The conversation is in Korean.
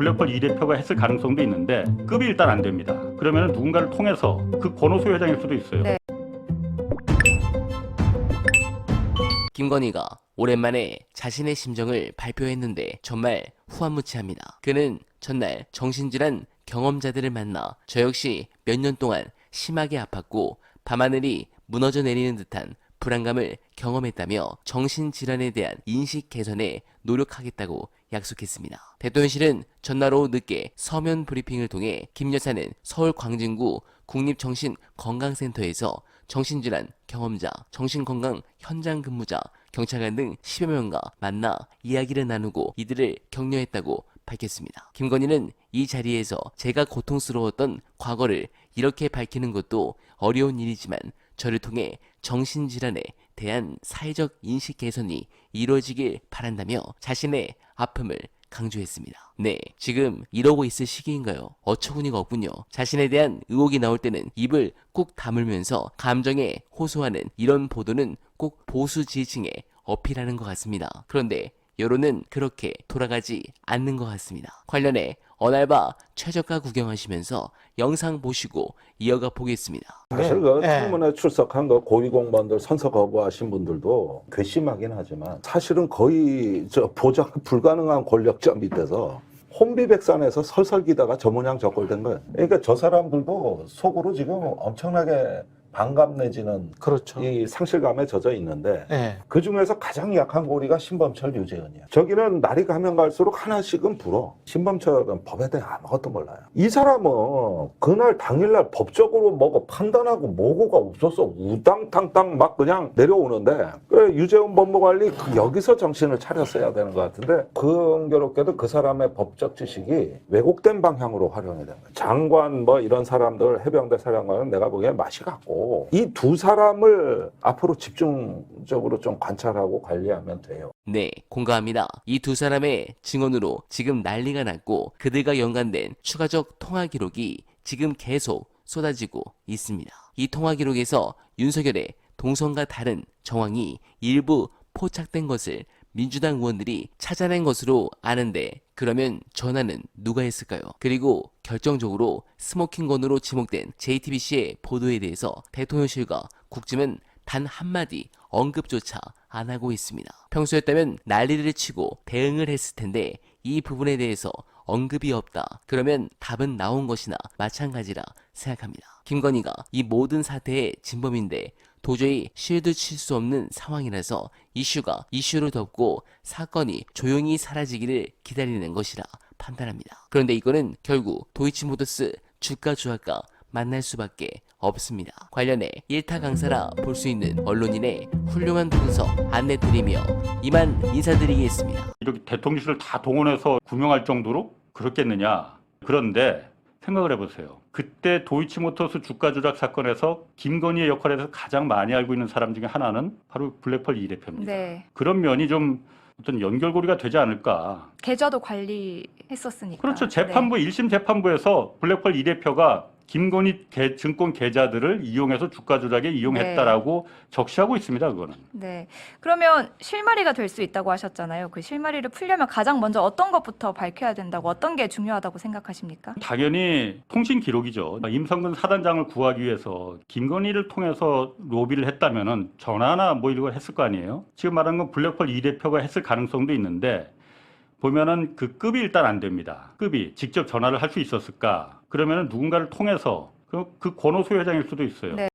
블랙펄 이 대표가 했을 가능성도 있는데 급이 일단 안 됩니다. 그러면 누군가를 통해서 그 권오수 회장일 수도 있어요. 네. 김건희가 오랜만에 자신의 심정을 발표했는데 정말 후한무치합니다. 그는 전날 정신질환 경험자들을 만나 저 역시 몇 년 동안 심하게 아팠고 밤하늘이 무너져 내리는 듯한 불안감을 경험했다며 정신질환에 대한 인식 개선에 노력하겠다고 약속했습니다. 대통령실은 전날 오후 늦게 서면 브리핑을 통해 김 여사는 서울 광진구 국립정신건강센터에서 정신질환 경험자, 정신건강 현장 근무자, 경찰관 등 10여 명과 만나 이야기를 나누고 이들을 격려했다고 밝혔습니다. 김건희는 이 자리에서 제가 고통스러웠던 과거를 이렇게 밝히는 것도 어려운 일이지만 저를 통해 정신질환에 대한 사회적 인식 개선이 이루어지길 바란다며 자신의 아픔을 강조했습니다. 네, 지금 이러고 있을 시기인가요? 어처구니가 없군요. 자신에 대한 의혹이 나올 때는 입을 꾹 다물면서 감정에 호소하는 이런 보도는 꼭 보수 지지층에 어필하는 것 같습니다. 그런데 여론은 그렇게 돌아가지 않는 것 같습니다. 관련해 어날바 최저가 구경하시면서 영상 보시고 이어가 보겠습니다. 사실 그 예. 청문회 출석한 그 고위 공무원들 선서 거부하신 분들도 괘씸하긴 하지만 사실은 거의 저 보장 불가능한 권력자 밑에서 혼비백산에서 설설기다가 저 모양 저꼴된 거예요. 그러니까 저 사람들도 속으로 지금 엄청나게 반감 내지는 그렇죠. 이 상실감에 젖어 있는데 예. 그 중에서 가장 약한 고리가 신범철 유재현이야. 저기는 날이 가면 갈수록 하나씩은 불어. 신범철은 법에 대해 아무것도 몰라요. 이 사람은 그날 당일날 법적으로 뭐고 판단하고 뭐고가 없어서 우당탕탕 막 그냥 내려오는데 그 유재현 법무관리 그 여기서 정신을 차렸어야 되는 것 같은데 흥겨롭게도 그 사람의 법적 지식이 왜곡된 방향으로 활용이 된 거예요. 장관 뭐 이런 사람들 해병대 사령관은 내가 보기엔 맛이 같고 이 두 사람을 앞으로 집중적으로 좀 관찰하고 관리하면 돼요. 네, 공감합니다. 이 두 사람의 증언으로 지금 난리가 났고 그들과 연관된 추가적 통화 기록이 지금 계속 쏟아지고 있습니다. 이 통화 기록에서 윤석열의 동선과 다른 정황이 일부 포착된 것을 민주당 의원들이 찾아낸 것으로 아는데 그러면 전화는 누가 했을까요? 그리고 결정적으로 스모킹건으로 지목된 JTBC의 보도에 대해서 대통령실과 국짐은 단 한마디 언급조차 안 하고 있습니다. 평소였다면 난리를 치고 대응을 했을 텐데 이 부분에 대해서 언급이 없다. 그러면 답은 나온 것이나 마찬가지라 생각합니다. 김건희가 이 모든 사태의 진범인데 도저히 실드 칠 수 없는 상황이라서 이슈가 이슈로 덮고 사건이 조용히 사라지기를 기다리는 것이라 판단합니다. 그런데 이거는 결국 도이치모터스 주가 조합과 만날 수밖에 없습니다. 관련해 일타 강사라 볼 수 있는 언론인의 훌륭한 분석 안내 드리며 이만 인사드리겠습니다. 이렇게 대통령실을 다 동원해서 구명할 정도로 그렇겠느냐. 그런데 생각을 해보세요. 그때 도이치모터스 주가 조작 사건에서 김건희의 역할에 대해서 가장 많이 알고 있는 사람 중에 하나는 바로 블랙펄 이 대표입니다. 네. 그런 면이 좀 어떤 연결고리가 되지 않을까. 계좌도 관리 했었으니까. 그렇죠. 재판부 일 1심 재판부에서 블랙펄 이 대표가 김건희 계- 증권 계좌들을 이용해서 주가 조작에 이용했다라고 적시하고 있습니다. 그거는. 네. 네. 그러면 실마리가 될 수 있다고 하셨잖아요. 그 실마리를 풀려면 가장 먼저 어떤 것부터 밝혀야 된다고 어떤 게 중요하다고 생각하십니까? 당연히 통신 기록이죠. 임성근 사단장을 구하기 위해서 김건희를 통해서 로비를 했다면은 전화나 뭐 이런 걸 했을 거 아니에요. 지금 말한 건 블랙펄 이 대표가 했을 가능성도 있는데 보면은 그 급이 일단 안 됩니다. 급이 직접 전화를 할 수 있었을까? 그러면은 누군가를 통해서 그, 그 권오수 회장일 수도 있어요. 네.